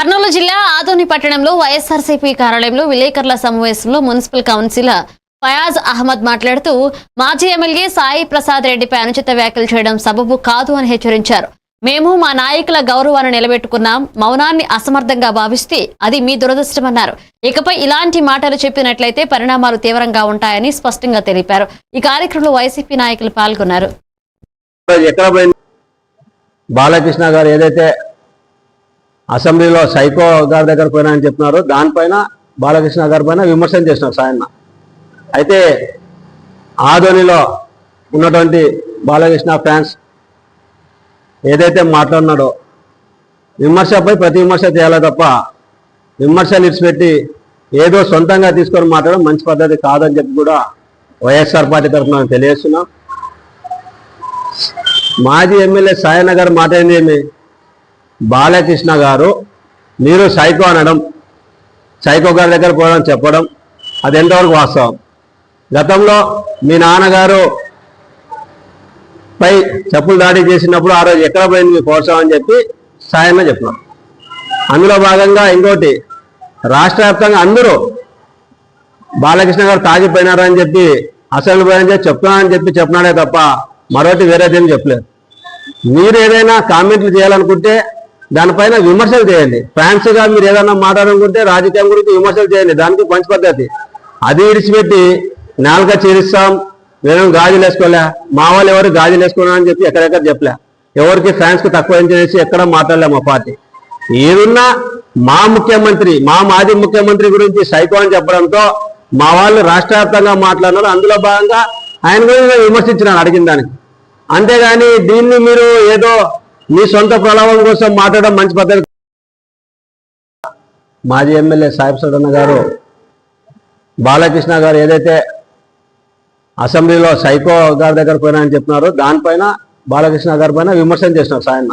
కర్నూలు జిల్లా ఆదోని పట్టణంలో వైఎస్ఆర్సీపీ కార్యాలయంలో విలేకరుల సమావేశంలో మున్సిపల్ కౌన్సిలర్ ఫయాజ్ అహ్మద్ మాట్లాడుతూ మాజీ ఎమ్మెల్యే సాయి ప్రసాద్ రెడ్డిపై అనుచిత వ్యాఖ్యలు చేయడం సబబు కాదు అని హెచ్చరించారు. మేము మా నాయకుల గౌరవాన్ని నిలబెట్టుకున్నాం మౌనాన్ని అసమర్థంగా భావిస్తే అది మీ దురదృష్టమన్నారు. ఇకపై ఇలాంటి మాటలు చెప్పినట్లయితే పరిణామాలు తీవ్రంగా ఉంటాయని స్పష్టంగా తెలిపారు. ఈ కార్యక్రమంలో వైసీపీ నాయకులు పాల్గొన్నారు. బాలకృష్ణ గారు ఏదైతే అసెంబ్లీలో సైకో గారి దగ్గర పోయినా అని చెప్పినారు. దానిపైన బాలకృష్ణ గారి పైన విమర్శన చేసినారు సాయన్న. అయితే ఆధోనిలో ఉన్నటువంటి బాలకృష్ణ ఫ్యాన్స్ ఏదైతే మాట్లాడినాడో విమర్శపై ప్రతి విమర్శ చేయాలి తప్ప విమర్శలు ఇడిచిపెట్టి ఏదో సొంతంగా తీసుకొని మాట్లాడడం మంచి పద్ధతి కాదని చెప్పి కూడా వైఎస్ఆర్ పార్టీ తరఫున తెలియజేస్తున్నాం. మాజీ ఎమ్మెల్యే సాయన్న గారు మాట ఏంది? ఏమి బాలకృష్ణ గారు మీరు సైకో అనడం సైకో గారి దగ్గర పోవడం చెప్పడం అది ఎంతవరకు వాస్తవం? గతంలో మీ నాన్నగారు పై చెప్పులు దాడి చేసినప్పుడు ఆ రోజు ఎక్కడ పోయింది మీ కోసం అని చెప్పి సాయన్న చెప్పినాం. అందులో భాగంగా ఇంకోటి రాష్ట్ర వ్యాప్తంగా అందరూ బాలకృష్ణ గారు తాగిపోయినారని చెప్పి అసలు పోయిన చెప్తున్నానని చెప్పి చెప్పినాడే తప్ప మరొకటి వేరేదేం చెప్పలేదు. మీరు ఏదైనా కామెంట్లు చేయాలనుకుంటే దానిపైన విమర్శలు చేయండి. ఫ్యాన్స్గా మీరు ఏదైనా మాట్లాడాలనుకుంటే రాజకీయం గురించి విమర్శలు చేయండి. దానికి మంచి పద్ధతి. అది విడిచిపెట్టి నాలుక చేరిస్తాం. మేము గాజులు వేసుకోలే. మా వాళ్ళు ఎవరు గాజులు వేసుకున్నా అని చెప్పి ఎక్కడెక్కడ చెప్పలే. ఎవరికి ఫ్యాన్స్కి తక్కువ ఏం చేసి ఎక్కడ మాట్లాడలే మా పార్టీ. ఏదున్నా మా ముఖ్యమంత్రి మా మాజీ ముఖ్యమంత్రి గురించి సైకో అని చెప్పడంతో మా వాళ్ళు రాష్ట్ర వ్యాప్తంగా మాట్లాడినారు. అందులో భాగంగా ఆయన గురించి విమర్శించినాను అడిగిన దానికి. అంతేగాని దీన్ని మీరు ఏదో మీ సొంత ప్రలాభం కోసం మాట్లాడడం మంచి పద్ధతి. మాజీ ఎమ్మెల్యే సాహిబ్ సదన్న గారు బాలకృష్ణ గారు ఏదైతే అసెంబ్లీలో సైకో గారి దగ్గర పోయినా అని చెప్తున్నారు దానిపైన బాలకృష్ణ గారి పైన విమర్శనం చేసినారు సాయన్న.